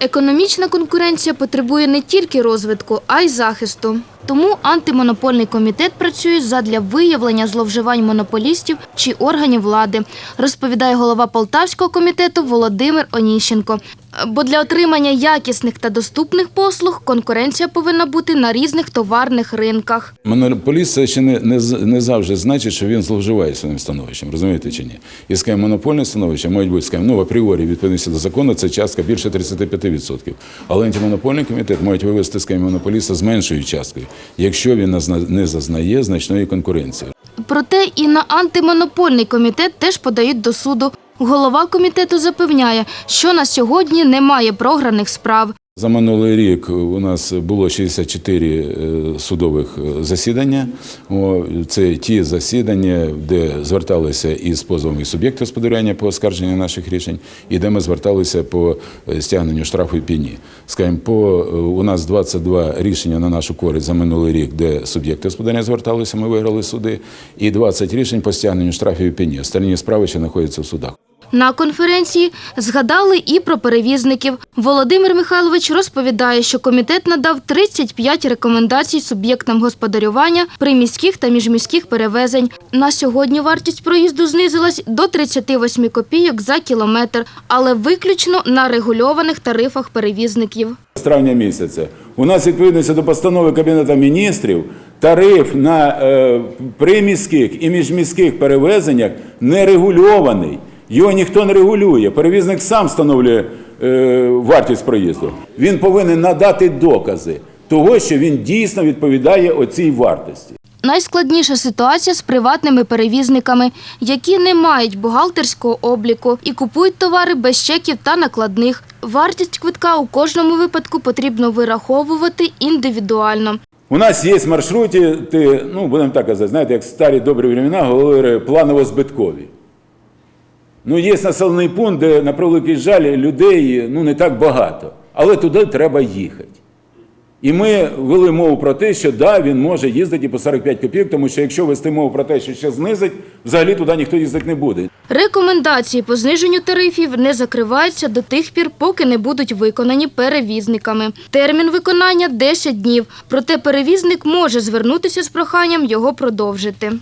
Економічна конкуренція потребує не тільки розвитку, а й захисту. Тому антимонопольний комітет працює задля виявлення зловживань монополістів чи органів влади, розповідає голова Полтавського комітету Володимир Оніщенко. Бо для отримання якісних та доступних послуг конкуренція повинна бути на різних товарних ринках. Монополіст це ще не, не, не завжди значить, що він зловживає своїм становищем, розумієте чи ні? І скажімо, монопольне становище мають бути, скажімо, ну, апріорі, відповідності до закону, це частка більше 35%. Але антимонопольний комітет мають вивести, скажімо, монополіста з меншою часткою, якщо він не зазнає значної конкуренції. Проте і на антимонопольний комітет теж подають до суду. Голова комітету запевняє, що на сьогодні немає програних справ. За минулий рік у нас було 64 е, судових е, засідання. Це ті засідання, де зверталися із позовом і суб'єкти господарювання по оскарженню наших рішень, і де ми зверталися по е, стягненню штрафу і пені. Скажімо, по у нас 22 рішення на нашу користь за минулий рік, де суб'єкти господарювання зверталися, ми виграли суди, і 20 рішень по стягненню штрафів і пені. Остальні справи ще знаходяться в судах. На конференції згадали і про перевізників. Володимир Михайлович розповідає, що комітет надав 35 рекомендацій суб'єктам господарювання при міських та міжміських перевезень. На сьогодні вартість проїзду знизилась до 38 копійок за кілометр, але виключно на регульованих тарифах перевізників. З травня місяця у нас відповідності до постанови Кабінету міністрів тариф на е, приміських і міжміських перевезеннях не регульований. Його ніхто не регулює. Перевізник сам встановлює е, вартість проїзду. Він повинен надати докази того, що він дійсно відповідає оцій вартості. Найскладніша ситуація з приватними перевізниками, які не мають бухгалтерського обліку і купують товари без чеків та накладних. Вартість квитка у кожному випадку потрібно вираховувати індивідуально. У нас є маршруті, ти, ну будемо так казати, знаєте, як старі добрі времена говорили планово-збиткові. Ну, є населений пункт, де, на превеликий жаль, людей ну, не так багато, але туди треба їхати. І ми вели мову про те, що да, він може їздити і по 45 копійок, тому що якщо вести мову про те, що ще знизить, взагалі туди ніхто їздити не буде. Рекомендації по зниженню тарифів не закриваються до тих пір, поки не будуть виконані перевізниками. Термін виконання 10 днів, проте перевізник може звернутися з проханням його продовжити.